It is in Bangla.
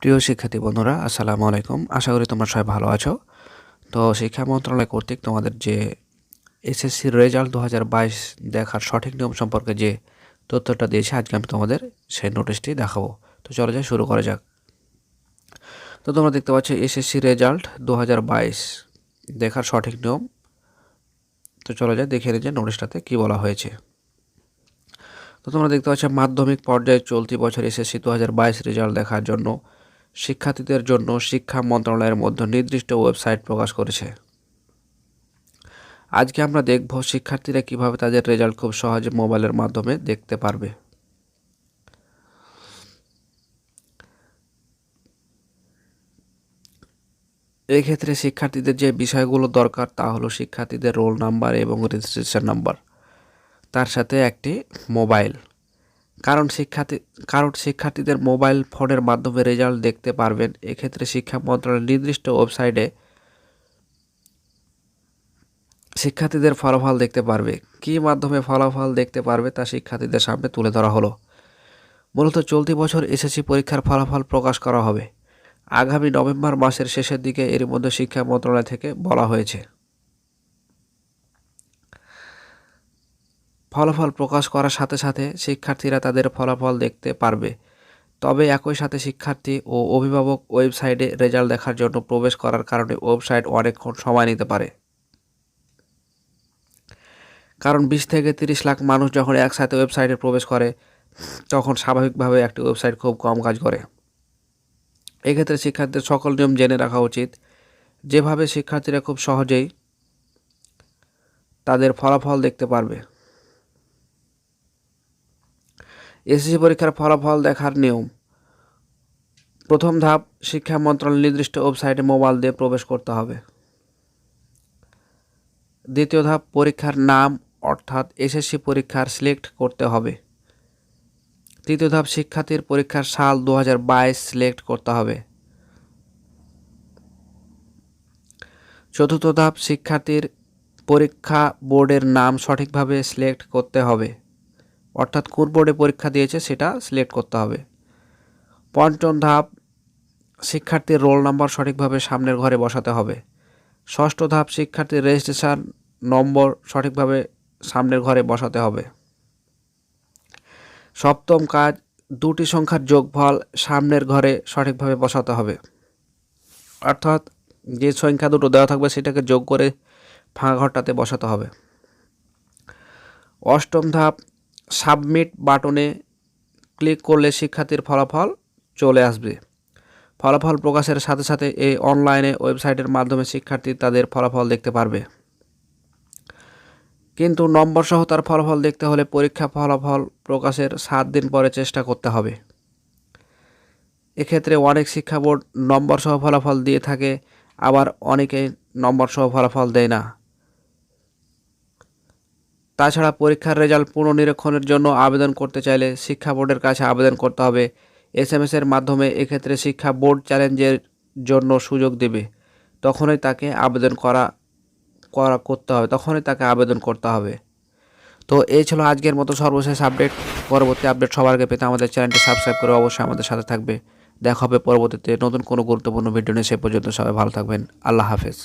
প্রিয় শিক্ষার্থী বন্ধুরা, আসসালামু আলাইকুম। আশা করি তোমরা সবাই ভালো আছো। তো শিক্ষা মন্ত্রণালয় কর্তৃক তোমাদের যে এসএসসির রেজাল্ট দু হাজার বাইশ দেখার সঠিক নিয়ম সম্পর্কে যে তথ্যটা দিয়েছে, আজকে আমি তোমাদের সেই নোটিশটি দেখাবো। তো চলো যাই, শুরু করা যাক। তো তোমরা দেখতে পাচ্ছ এসএসসি রেজাল্ট দু হাজার বাইশ দেখার সঠিক নিয়ম। তো চলো যাই, দেখে নিই যে নোটিশটাতে কী বলা হয়েছে। তো তোমরা দেখতে পাচ্ছ, মাধ্যমিক পর্যায়ে চলতি বছর এসএসসি দু হাজার বাইশ রেজাল্ট দেখার জন্য শিক্ষার্থীদের জন্য শিক্ষা মন্ত্রণালয়ের মধ্যে নির্দিষ্ট ওয়েবসাইট প্রকাশ করেছে। আজকে আমরা দেখব শিক্ষার্থীরা কীভাবে তাদের রেজাল্ট খুব সহজে মোবাইলের মাধ্যমে দেখতে পারবে। এক্ষেত্রে শিক্ষার্থীদের যে বিষয়গুলো দরকার তা হলো শিক্ষার্থীদের রোল নাম্বার এবং রেজিস্ট্রেশন নাম্বার, তার সাথে একটি মোবাইল। কারণ শিক্ষার্থী, কারণ শিক্ষার্থীদের মোবাইল ফোনের মাধ্যমে রেজাল্ট দেখতে পারবেন। এক্ষেত্রে শিক্ষা মন্ত্রণালয়ের নির্দিষ্ট ওয়েবসাইটে শিক্ষার্থীদের ফলাফল দেখতে পারবে। কী মাধ্যমে ফলাফল দেখতে পারবে তা শিক্ষার্থীদের সামনে তুলে ধরা হলো। মূলত চলতি বছর এসএসসি পরীক্ষার ফলাফল প্রকাশ করা হবে। আগামী নভেম্বর মাসের শেষের দিকে এর মধ্যে শিক্ষা মন্ত্রণালয় থেকে বলা হয়েছে। ফলাফল প্রকাশ করার সাথে সাথে শিক্ষার্থীরা তাদের ফলাফল দেখতে পারবে। তবে একই সাথে শিক্ষার্থী ও অভিভাবক ওয়েবসাইটে রেজাল্ট দেখার জন্য প্রবেশ করার কারণে ওয়েবসাইট অনেকক্ষণ সময় নিতে পারে। কারণ বিশ থেকে তিরিশ লাখ মানুষ যখন একসাথে ওয়েবসাইটে প্রবেশ করে, তখন স্বাভাবিকভাবে একটি ওয়েবসাইট খুব কম কাজ করে। এক্ষেত্রে শিক্ষার্থীদের সকল নিয়ম জেনে রাখা উচিত। যেভাবে শিক্ষার্থীরা খুব সহজেই তাদের ফলাফল দেখতে পারবে। এসএসসি পরীক্ষার ফলাফল দেখার নিয়ম। প্রথম ধাপ, শিক্ষা মন্ত্রণালয় নির্দিষ্ট ওয়েবসাইটে মোবাইল দিয়ে প্রবেশ করতে হবে। দ্বিতীয় ধাপ, পরীক্ষার নাম, অর্থাৎ এসএসসি পরীক্ষার সিলেক্ট করতে হবে। তৃতীয় ধাপ, শিক্ষার্থীর পরীক্ষার সাল দু হাজার বাইশ সিলেক্ট করতে হবে। চতুর্থ ধাপ, শিক্ষার্থীর পরীক্ষা বোর্ডের নাম সঠিকভাবে সিলেক্ট করতে হবে। অর্থাৎ কোন বোর্ডে পরীক্ষা দিয়েছে, সেটা সিলেক্ট করতে হবে। পঞ্চম ধাপ, শিক্ষার্থীর রোল নাম্বার সঠিকভাবে সামনের ঘরে বসাতে হবে। ষষ্ঠ ধাপ, শিক্ষার্থীর রেজিস্ট্রেশন নম্বর সঠিকভাবে সামনের ঘরে বসাতে হবে। সপ্তম কাজ, দুটি সংখ্যার যোগফল সামনের ঘরে সঠিকভাবে বসাতে হবে। অর্থাৎ যে সংখ্যা দুটো দেওয়া থাকবে, সেটাকে যোগ করে ফাঁকা ঘরটাতে বসাতে হবে। অষ্টম ধাপ সাবমিট বাটনে ক্লিক করলে শিক্ষার্থীর ফলাফল চলে আসবে। ফলাফল প্রকাশের সাথে সাথে এই অনলাইনে ওয়েবসাইটের মাধ্যমে শিক্ষার্থী তাদের ফলাফল দেখতে পারবে। কিন্তু নম্বর সহ তার ফলাফল দেখতে হলে পরীক্ষা ফলাফল প্রকাশের সাত দিন পরে চেষ্টা করতে হবে। এক্ষেত্রে অনেক শিক্ষা বোর্ড নম্বর সহ ফলাফল দিয়ে থাকে, আবার অনেকে নম্বর সহ ফলাফল দেয় না। তাছাড়া পরীক্ষার রেজাল্ট পুনর্নিরীক্ষণের জন্য আবেদন করতে চাইলে শিক্ষা বোর্ডের কাছে আবেদন করতে হবে। এস এম এসের মাধ্যমে এক্ষেত্রে শিক্ষা বোর্ড চ্যালেঞ্জের জন্য সুযোগ দেবে। তখনই তাকে আবেদন করা করা করতে হবে, তখনই তাকে আবেদন করতে হবে। তো এই ছিল আজকের মতো সর্বশেষ আপডেট। পরবর্তী আপডেট সবার আগে পেতে আমাদের চ্যানেলটি সাবস্ক্রাইব করে অবশ্যই আমাদের সাথে থাকবে। দেখা হবে পরবর্তীতে নতুন কোনো গুরুত্বপূর্ণ ভিডিও নিয়ে, সে পর্যন্ত সবাই ভালো থাকবেন। আল্লাহ হাফেজ।